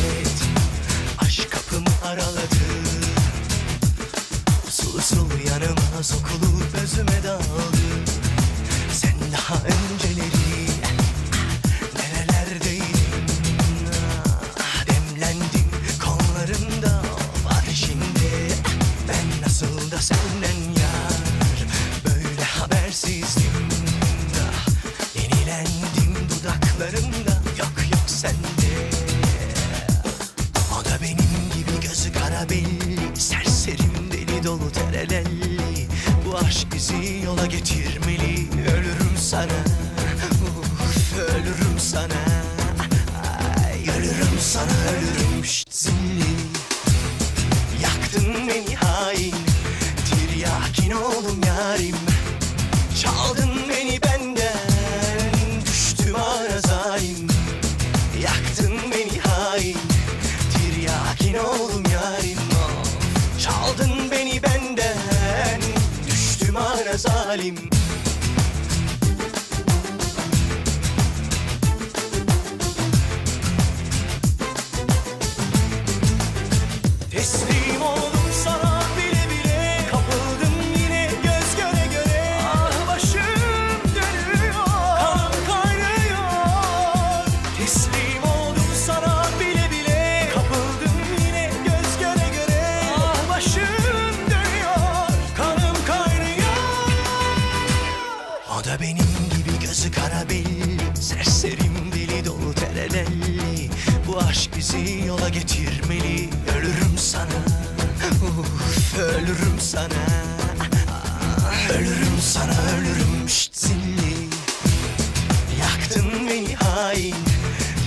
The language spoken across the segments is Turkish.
nihayet Aşk kapımı araladı. Sulu sulu yanıma sokulup özüme daldı gözü kara belli Serserim deli dolu terelelli. Bu aşk bizi yola getirmeli Ölürüm sana. Uf, Ölürüm sana zalim benim gibi gözü kara belli Serserim deli dolu terelelli Bu aşk bizi yola getirmeli. Ölürüm sana. Uf, Ölürüm sana. Ölürüm sana ölürüm. Şşt zilli. Yaktın beni hain.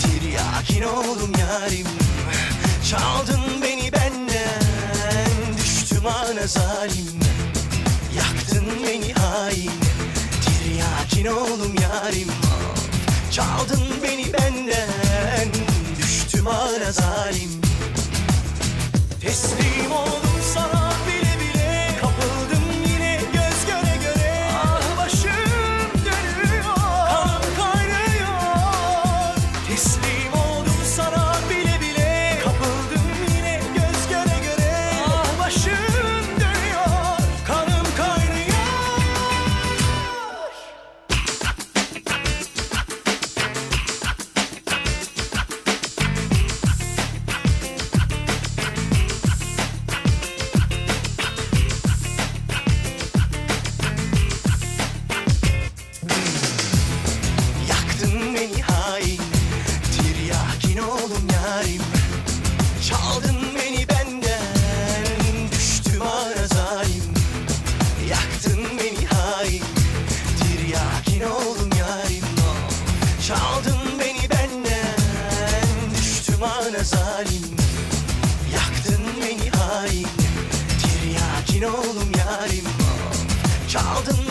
Tiryakin oğlum yarim. Çaldın beni benden. Düştüm ana zalim. Yaktın beni hain Tiryakin oğlum yarim. Çaldın beni benden Düştüm ara zalim zalim. Yaktın beni hain. Tiryakin oğlum yarim. Çaldın